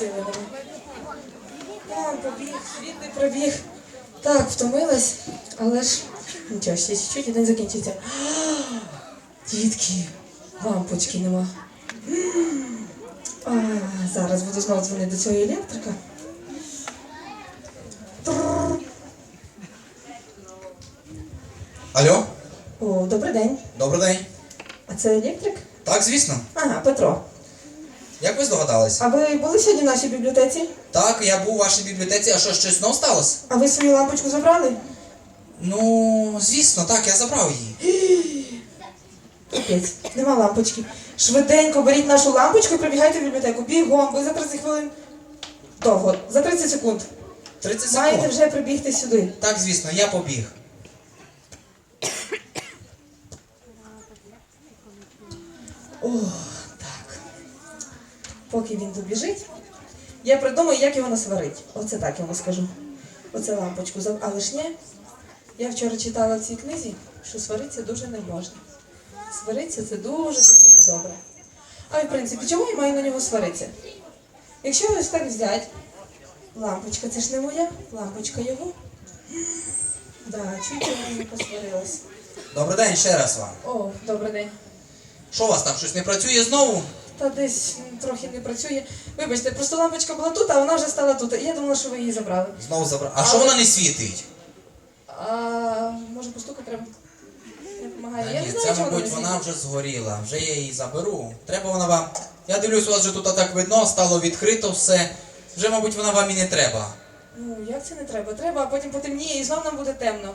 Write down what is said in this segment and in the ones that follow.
нема. Я побіг, світлий пробіг. Так, втомилась, але ж нічого, ще чуть-чуть і день закінчиться. Дітки, лампочки нема. А, зараз буду знову дзвонити до цього електрика. Алло, О, добрий день. добрий день. А це електрик? Так, звісно. Ага, Петро. Як ви здогадались? А ви були сьогодні в нашій бібліотеці? Так, я був у вашій бібліотеці, а що щось знов сталося? А ви свою лампочку забрали? Ну, звісно, так, я забрав її. Капець, нема лампочки. Швиденько беріть нашу лампочку і прибігайте в бібліотеку. Бігом, ви за 30 хвилин. Довго, за 30 секунд. 30 Маєте вже прибігти сюди. Так, звісно, я побіг. О, так. Поки він добіжить, я придумаю, як його насварить. Оце так я вам скажу. Оце лампочку. Але ж ні. Я вчора читала в цій книзі, що сваритися дуже не можна. Сваритися це дуже дуже недобре. А в принципі, чому я маю на нього сваритися? Якщо ось так взяти, лампочка, це ж не моя, лампочка його. Да, чуть я не посварилась. Добрий день ще раз вам. О, добрий день. Що у вас там щось не працює знову? Та десь трохи не працює. Вибачте, просто лампочка була тут, а вона вже стала тут. І Я думала, що ви її забрали. Знову забрав. А що вона не світить? А може постукати треба? Не допомагає. Та Я ні, не це, чого мабуть, вона вона вже згоріла. Вже я її заберу. Треба вона вам. Я дивлюсь, у вас вже тут так видно, стало відкрито все. Вже, мабуть, вона вам і не треба. Ну, як це не треба? Треба, а потім потемніє і знов нам буде темно.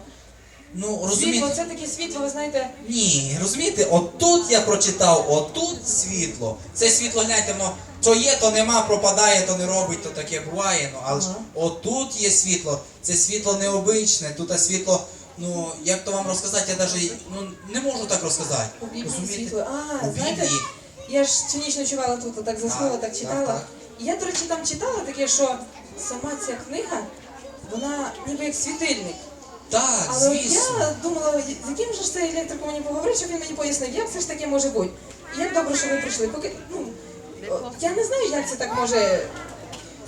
Ну, Світло, це таке світло, ви знаєте. Ні, розумієте, отут я прочитав, отут світло. Це світло, гляньте, воно то є, то нема, пропадає, то не робить, то таке буває. Ну, але ж Ага. отут є світло. Це світло необичне, тут а світло, ну як то вам розказати, я навіть ну, не можу так розказати. У Біблії світло. А, У знаєте, я ж цю ніч ночувала тут, так заснула, Так, так так, читала. так. І я, до речі, там читала таке, що сама ця книга, вона ніби як світильник. Так, Але от звісно. я думала, з яким же ж цей електриком мені поговорити, щоб він мені пояснив, як це ж таке може бути. І як добре, що ви прийшли. Поки, ну, я не знаю, як це так може.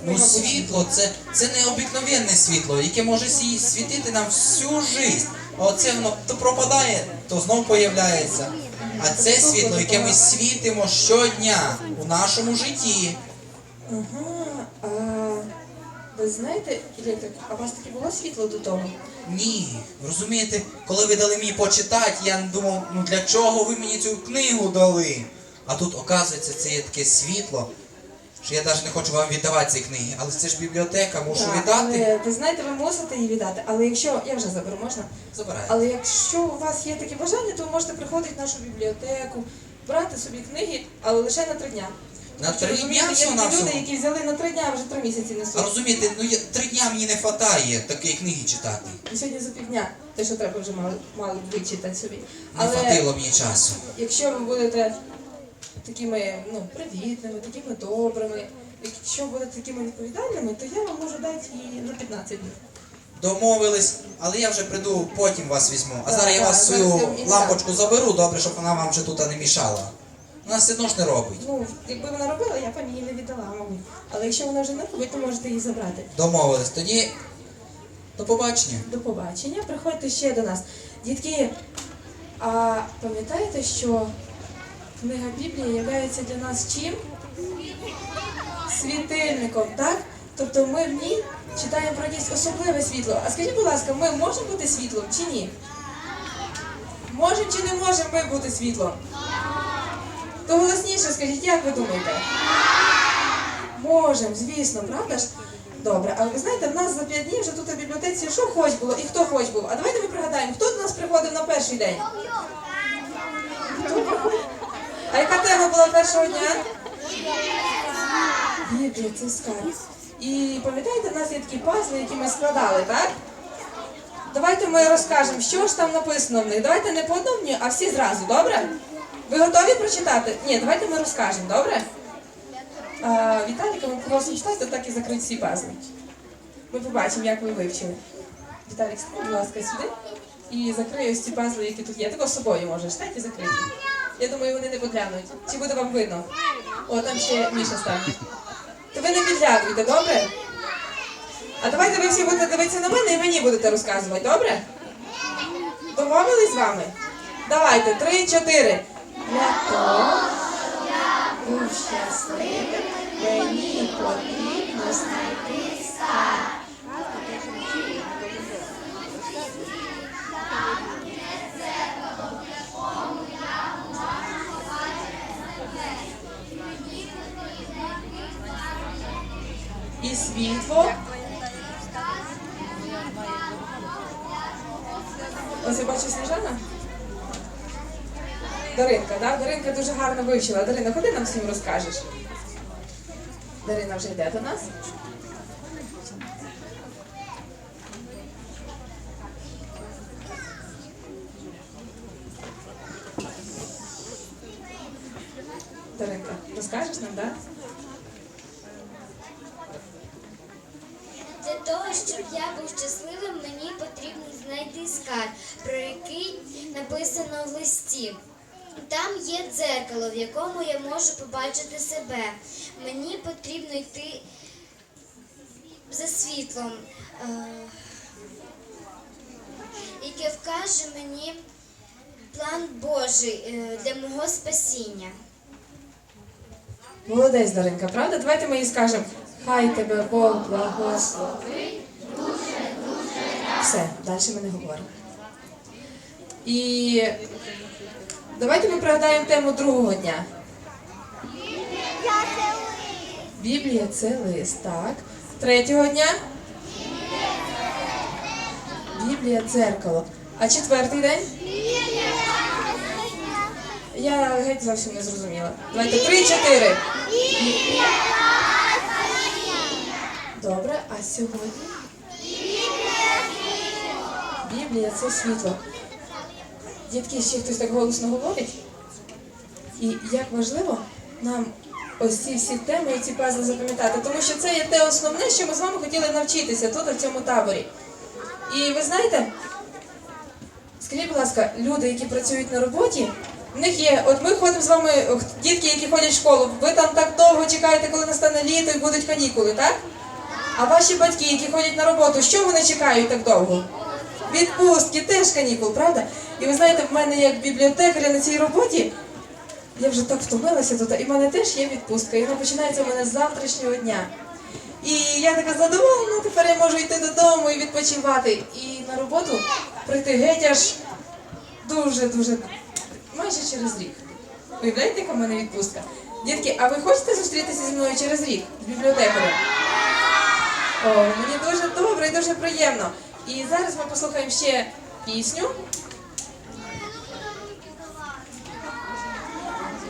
Ну, світло це, це необикновенне світло, яке може сі- світити нам всю життя. А оце воно то пропадає, то знов появляється. А це світло, яке ми світимо щодня у нашому житті. Ага, ви знаєте, електрик, а у вас таке було світло до того? Ні, розумієте, коли ви дали мені почитати, я думав, ну для чого ви мені цю книгу дали? А тут, оказується, це є таке світло, що я навіть не хочу вам віддавати ці книги. Але це ж бібліотека, мушу Так, віддати. Але, ви знаєте, ви мусите її віддати. Але якщо, я вже заберу, можна? Забирайте. Але якщо у вас є таке бажання, то ви можете приходити в нашу бібліотеку, брати собі книги, але лише на три дня. На три дня Є такі всього-навсього? люди, які взяли на три дня, а вже три місяці А несуть. розумієте, ну я, три дня мені не вистачає такої книги читати. І сьогодні за півдня, те, що треба вже мали, мали б вичитати собі. Не Але хватило мені часу. якщо ви будете такими ну, привітними, такими добрими, якщо будете такими відповідальними, то я вам можу дати її на 15 днів. Домовились, але я вже прийду, потім вас візьму. А Так, зараз я так, вас зараз свою і лампочку заберу, добре, щоб вона вам вже тут не мішала. Вона все одно ж не робить. Ну, якби вона робила, я б її не віддала, мабуть. Але якщо вона вже не робить, то можете її забрати. Домовились. Тоді до побачення. До побачення. Приходьте ще до нас. Дітки, а пам'ятаєте, що книга Біблії є для нас чим? Світильником, так? Тобто ми в ній читаємо про якесь особливе світло. А скажіть, будь ласка, ми можемо бути світлом чи ні? Можемо чи не можемо ми бути світлом? То голосніше скажіть, як ви думаєте? Можемо, звісно, правда ж? Добре, але ви знаєте, в нас за п'ять днів вже тут у бібліотеці що хоч було і хто хоч був. А давайте ми пригадаємо, хто до нас приходив на перший день? А яка тема була першого дня? Біблія, це скарб. І пам'ятаєте, в нас є такі пазли, які ми складали, так? Давайте ми розкажемо, що ж там написано в них. Давайте не по одному, а всі зразу, добре? Ви готові прочитати? Ні, давайте ми розкажемо, добре? А, Віталіка, ми просимо читати, так і закрити всі пазли. Ми побачимо, як ви вивчили. Віталік, стань, будь ласка, сюди. І закрий ось ці пазли, які тут є. Тако з собою можеш, так і закрити. Я думаю, вони не поглянуть. Чи буде вам видно? О, там ще Міша стане. То ви не підглядуєте, добре? А давайте ви всі будете дивитися на мене і мені будете розказувати, добре? Домовились з вами? Давайте, три, чотири. Для того, я був щасливим, мені потрібно знайти скарб. І світло. Ось я бачу Сніжана. Даринка, да? Даринка дуже гарно вивчила. Дарина, ходи нам всім розкажеш. Дарина вже йде до нас. Даринка, розкажеш нам, так? Для того, щоб я був щасливим, мені потрібно знайти скарб, про який написано в листі. Там є дзеркало, в якому я можу побачити себе. Мені потрібно йти за світлом, е, яке вкаже мені план Божий е, для мого спасіння. Молодець, Даринка, правда? Давайте ми їй скажемо. Хай тебе Бог благословить. Все, далі ми не говоримо. І давайте ми пригадаємо тему другого дня. Біблія це лист, так. Третього дня. Біблія дзеркало. А четвертий день? Я геть зовсім не зрозуміла. Давайте три-чотири. Добре, а сьогодні? Біблія це світло. Дітки, ще хтось так голосно говорить. І як важливо нам ось ці всі теми і ці пазли запам'ятати, тому що це є те основне, що ми з вами хотіли навчитися тут, в цьому таборі. І ви знаєте, скажіть, будь ласка, люди, які працюють на роботі, в них є, от ми ходимо з вами, дітки, які ходять в школу, ви там так довго чекаєте, коли настане літо і будуть канікули, так? А ваші батьки, які ходять на роботу, що вони чекають так довго? Відпустки, теж канікул, правда? І ви знаєте, в мене як бібліотекаря на цій роботі, я вже так втомилася тут, і в мене теж є відпустка, і вона починається в мене з завтрашнього дня. І я така задоволена, тепер я можу йти додому і відпочивати. І на роботу прийти геть аж дуже-дуже майже через рік. Уявляєте, яка в мене відпустка? Дітки, а ви хочете зустрітися зі мною через рік з бібліотекарем? О, мені дуже добре і дуже приємно. І зараз ми послухаємо ще пісню.